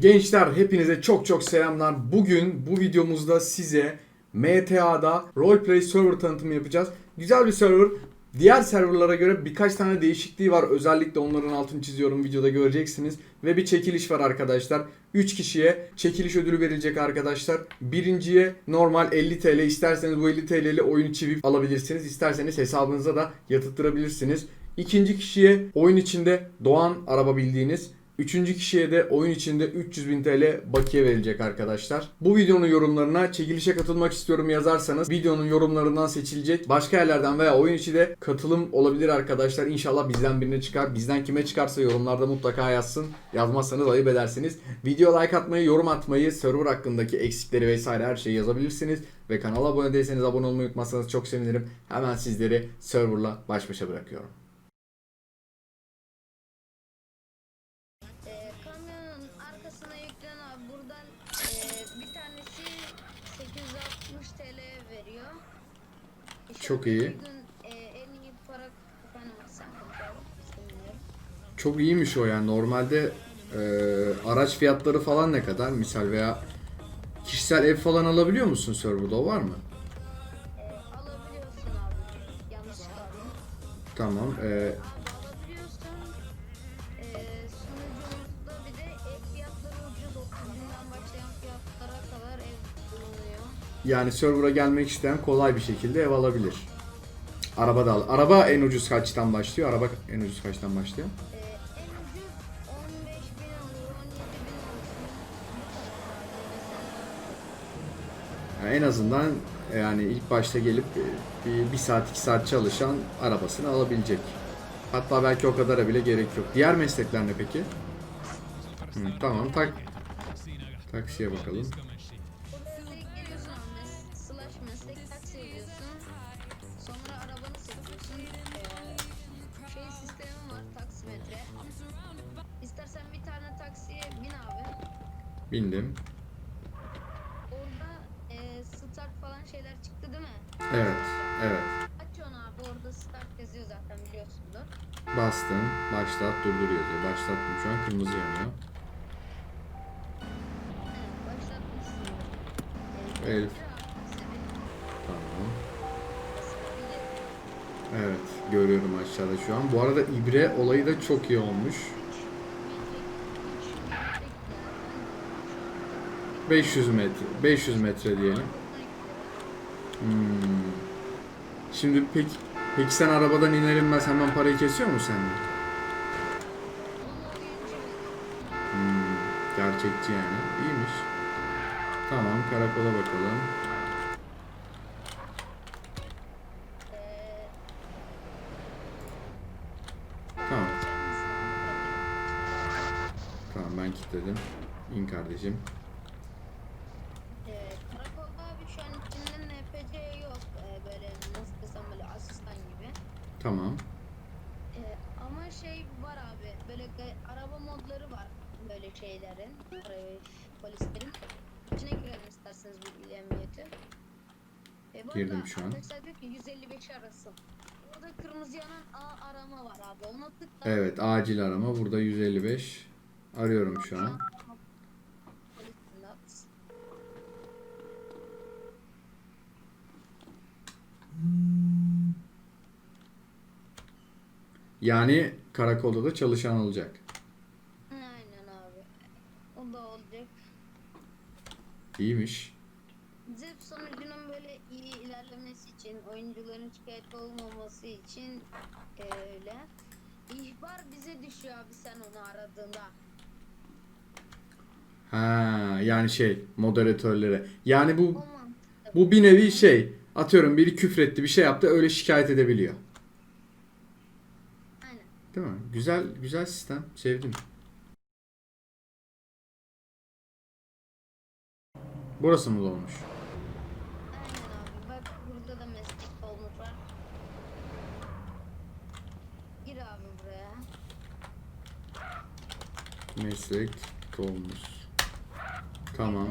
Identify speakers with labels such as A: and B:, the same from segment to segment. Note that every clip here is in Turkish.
A: Gençler hepinize çok çok selamlar. Bugün bu videomuzda size MTA'da roleplay server tanıtımı yapacağız. Güzel bir server. Diğer serverlara göre birkaç tane değişikliği var. Özellikle onların altını çiziyorum videoda göreceksiniz. Ve bir çekiliş var arkadaşlar. 3 kişiye çekiliş ödülü verilecek arkadaşlar. Birinciye normal 50 TL isterseniz bu 50 TL ile oyun içi alabilirsiniz. İsterseniz hesabınıza da yatıttırabilirsiniz. İkinci kişiye oyun içinde Doğan araba bildiğiniz Üçüncü kişiye de oyun içinde 300 bin TL bakiye verilecek arkadaşlar. Bu videonun yorumlarına çekilişe katılmak istiyorum yazarsanız videonun yorumlarından seçilecek. Başka yerlerden veya oyun içi de katılım olabilir arkadaşlar. İnşallah bizden birine çıkar. Bizden kime çıkarsa yorumlarda mutlaka yazsın. Yazmazsanız ayıp edersiniz. Video like atmayı, yorum atmayı, server hakkındaki eksikleri vesaire her şeyi yazabilirsiniz. Ve kanala abone değilseniz abone olmayı unutmazsanız çok sevinirim. Hemen sizleri serverla baş başa bırakıyorum.
B: Bakalım. Bilmiyorum.
A: Çok iyiymiş o yani. Normalde e, araç fiyatları falan ne kadar? Misal veya kişisel ev falan alabiliyor musun serverda? O var mı?
B: Alabiliyorsun abi. Yanlış kaldım.
A: Tamam. E, yani server'a gelmek isteyen kolay bir şekilde ev alabilir. Araba da al. Araba en ucuz kaçtan başlıyor? Araba en ucuz kaçtan başlıyor?
B: En ucuz 15 bin olur, 17 bin olur.
A: Yani en azından yani ilk başta gelip e, bir, bir saat iki saat çalışan arabasını alabilecek. Hatta belki o kadara bile gerek yok. Diğer meslekler ne peki? Hı, tamam tak taksiye bakalım. Bindim.
B: Orada e, start falan şeyler çıktı değil mi?
A: Evet, evet.
B: Aç onu abi, orada start yazıyor zaten biliyorsundur.
A: Bastım. Başlat durdur yazıyor. Başlattım şu an kırmızı yanıyor.
B: Evet,
A: Elif. Tamam. Evet görüyorum aşağıda şu an. Bu arada ibre olayı da çok iyi olmuş. 500 metre. 500 metre diyelim. Hmm. Şimdi peki, peki sen arabadan iner inmez hemen parayı kesiyor mu senden? Hmm, gerçekçi yani. İyiymiş. Tamam karakola bakalım. Tamam. Tamam ben kilitledim. İn kardeşim.
B: Ee, karakolda abi şu an içinde NPC yok. Ee, böyle nasıl desem böyle asistan gibi.
A: Tamam.
B: Ee, ama şey var abi böyle ga- araba modları var böyle Ara- polislerin. İçine girelim isterseniz bu emniyeti. Ee, bu
A: Girdim şu an.
B: Arkadaşlar diyor ki 155 arası. Burada kırmızı yanan A arama var abi. Ona tıkla.
A: Evet acil arama. Burada 155. Arıyorum şu an. Yani karakolda da çalışan olacak.
B: Aynen abi. O da olacak.
A: İyiymiş.
B: Zip sonucunun böyle iyi ilerlemesi için, oyuncuların şikayet olmaması için e, öyle. İhbar bize düşüyor abi sen onu aradığında.
A: Ha yani şey moderatörlere. Yani bu bu bir nevi şey. Atıyorum biri küfretti bir şey yaptı öyle şikayet edebiliyor.
B: Aynen.
A: Değil mi? Güzel güzel sistem. Sevdim. Burası mı dolmuş?
B: Aynen abi. Bak burada da meslek olmuş var. Gir abi buraya.
A: Meslek dolmuş. Tamam.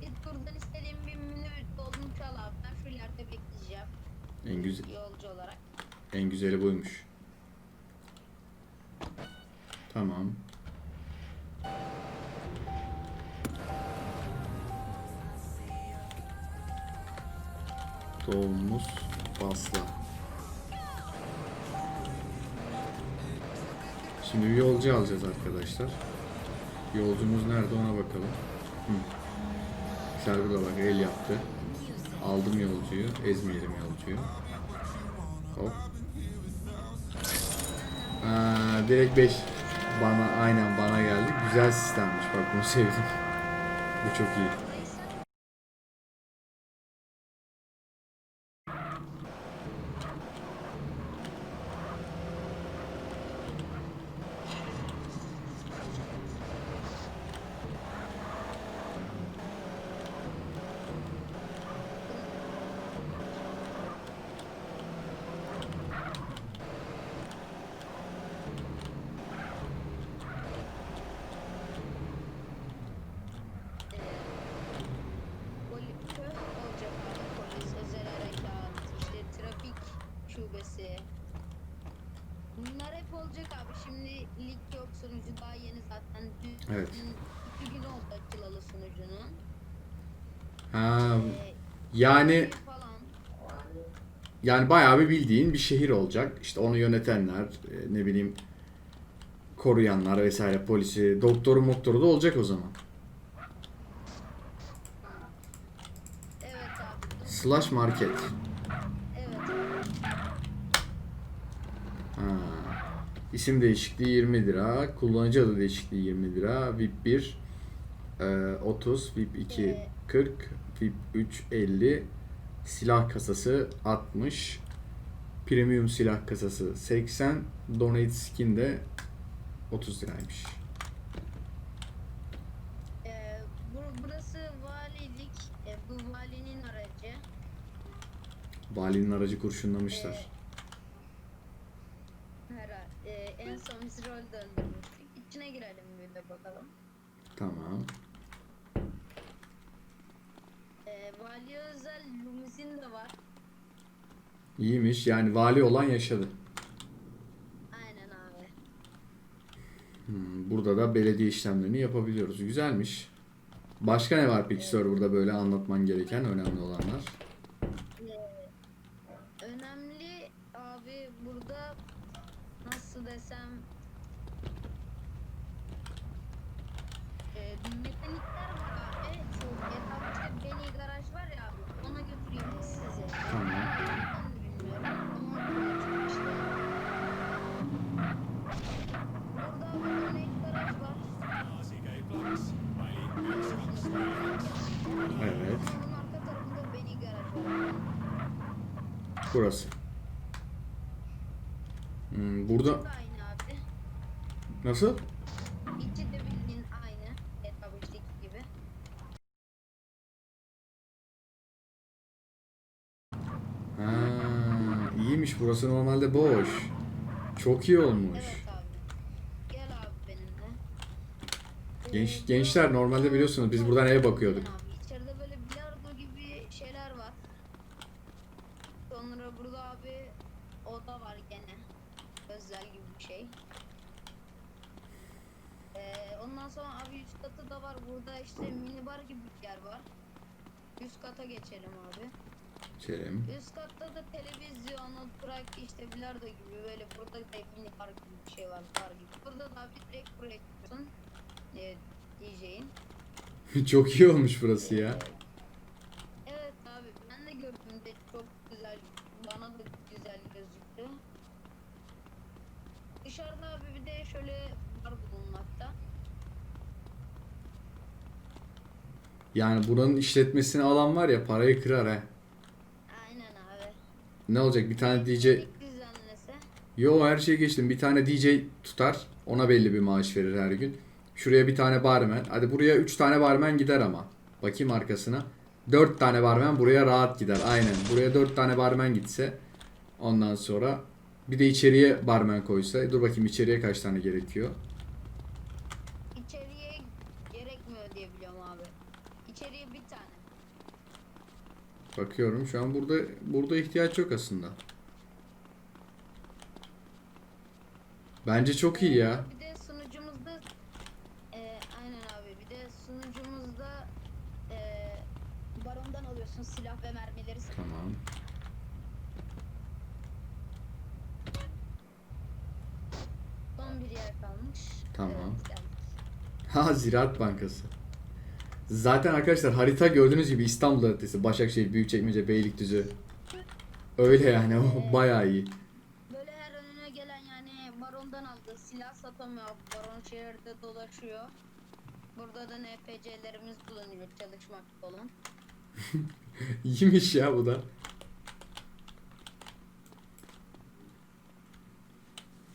B: Git buradan istediğin bir minibüs dolmuş al abi. Ben şu ileride bekleyeceğim.
A: En güzel
B: Yolcu olarak.
A: en güzeli buymuş. Tamam. Doğumuz Basla. Şimdi bir yolcu alacağız arkadaşlar. Yolcumuz nerede ona bakalım. Hı. Server'a bak el yaptı. Aldım yolcuyu. Ezmeyelim yolcuyu. Hop. Aa, direkt 5 bana aynen bana geldi. Güzel sistemmiş bak bunu sevdim. Bu çok iyi.
B: Poli- köy olacak abi polis, özel harekat, işte trafik şubesi. Bunlar hep olacak abi. Şimdi lig yok sunucu daha yeni zaten. Dün,
A: Evet.
B: dün iki gün oldu açılalı sunucunun.
A: Ha,
B: Ee,
A: yani yani bayağı bir bildiğin bir şehir olacak. İşte onu yönetenler, e, ne bileyim koruyanlar vesaire polisi, doktoru moktoru da olacak o zaman.
B: Evet abi.
A: Slash market.
B: Evet abi.
A: Ha. İsim değişikliği 20 lira. Kullanıcı adı değişikliği 20 lira. VIP 1 e, 30, VIP 2
B: Ee,
A: 40, VIP 3 50. Silah kasası 60. Premium silah kasası 80. Donate skin de 30 liraymış.
B: Ee, bur- burası valilik. Ee, bu valinin aracı.
A: Valinin aracı kurşunlamışlar.
B: Herhalde. Ee, en son biz rol döndürmüştük. İçine girelim bir de bakalım.
A: Tamam.
B: Ee, valiye özel limuzin de var.
A: İyiymiş. Yani vali olan yaşadı.
B: Aynen abi.
A: Hmm, burada da belediye işlemlerini yapabiliyoruz. Güzelmiş. Başka ne var peki serverda böyle anlatman gereken önemli olanlar?
B: Ee, önemli abi burada nasıl desem
A: Burası. Hmm, burada nasıl?
B: İçi de bildiğin aynı. Etabıçtaki gibi.
A: Ha, iyiymiş. Burası normalde boş. Çok iyi olmuş.
B: Evet abi. Gel abi benimle.
A: Genç
B: Ee,
A: gençler normalde biliyorsunuz biz buradan eve bakıyorduk.
B: Abi, içeride böyle bilardo gibi şeyler var. Sonra burada abi oda var gene. Özel gibi bir şey. Ee, ondan sonra abi üst katı da var. Burada işte minibar gibi bir yer var. Üst kata geçelim abi.
A: Çelim.
B: Üst katta da televizyon, oturak işte bilardo gibi böyle burada da mini bar gibi bir şey var bar gibi. Burada da bir direkt buraya gidiyorsun. E, DJ'in.
A: Çok iyi olmuş burası ya.
B: Evet abi ben de gördüm de çok güzel bana da güzel gözüktü. Dışarıda abi bir de şöyle bar bulunmakta.
A: Yani buranın işletmesini alan var ya parayı kırar ha.
B: Aynen abi.
A: Ne olacak bir tane DJ
B: düzenlese.
A: Yo her şeyi geçtim. Bir tane DJ tutar. Ona belli bir maaş verir her gün. Şuraya bir tane barmen. Hadi buraya 3 tane barmen gider ama. Bakayım arkasına. 4 tane barmen buraya rahat gider. Aynen. Buraya 4 tane barmen gitse. Ondan sonra bir de içeriye barmen koysa. Dur bakayım içeriye kaç tane gerekiyor.
B: İçeriye gerekmiyor diye biliyorum abi. İçeriye bir tane.
A: Bakıyorum şu an burada burada ihtiyaç yok aslında. Bence çok iyi ya.
B: Bir de sunucumuzda e, aynen abi bir de sunucumuzda e, barondan alıyoruz. Ediyorsun. Silah ve mermileri
A: Tamam.
B: Son bir yer kalmış.
A: Tamam.
B: Evet, geldik.
A: Ha Ziraat Bankası. Zaten arkadaşlar harita gördüğünüz gibi İstanbul haritası. Başakşehir, Büyükçekmece, Beylikdüzü. Öyle yani o bayağı iyi.
B: Böyle her önüne gelen yani barondan aldığı silah satamıyor. Baron şehirde dolaşıyor. Burada da NPC'lerimiz bulunuyor çalışmakta olan.
A: İyiymiş ya bu da.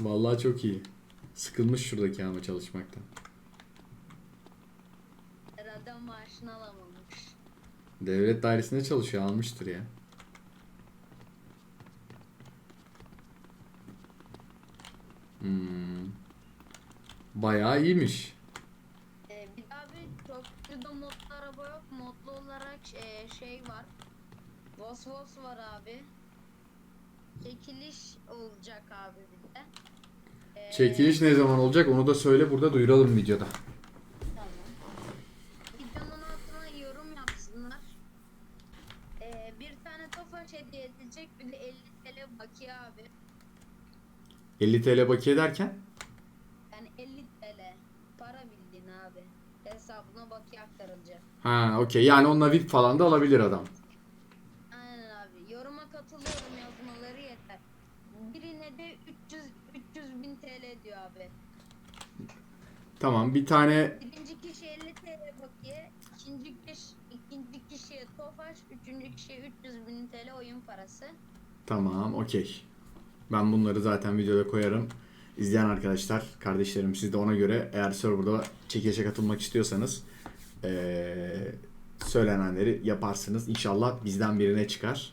A: Vallahi çok iyi. Sıkılmış şuradaki ama çalışmaktan.
B: Herhalde maaşını alamamış.
A: Devlet dairesinde çalışıyor almıştır ya. Hmm. Bayağı iyiymiş.
B: Ee, bir daha bir çok burada modlu araba yok. Modlu olarak e, şey var. Vos Vos var abi. Çekiliş olacak abi bir de. Ee,
A: Çekiliş ne zaman olacak onu da söyle burada duyuralım videoda.
B: Tamam. Videonun altına yorum yapsınlar. Ee, bir tane tofaş hediye edilecek bir de 50 TL bakiye abi.
A: 50 TL bakiye derken?
B: Yani 50 TL para bildiğin abi. Hesabına bakiye aktarılacak.
A: Ha okey yani onunla VIP falan da alabilir adam.
B: Aynen abi. Yoruma katılıyorum yazmaları yeter. Birine de 300 300 bin TL diyor abi.
A: Tamam bir tane
B: Birinci kişi 50 TL bakiye, ikinci kişi ikinci kişiye tofaş, üçüncü kişiye 300 bin TL oyun parası.
A: Tamam, okey. Ben bunları zaten videoda koyarım. İzleyen arkadaşlar, kardeşlerim siz de ona göre eğer serverda çekilişe katılmak istiyorsanız eee söylenenleri yaparsınız. İnşallah bizden birine çıkar.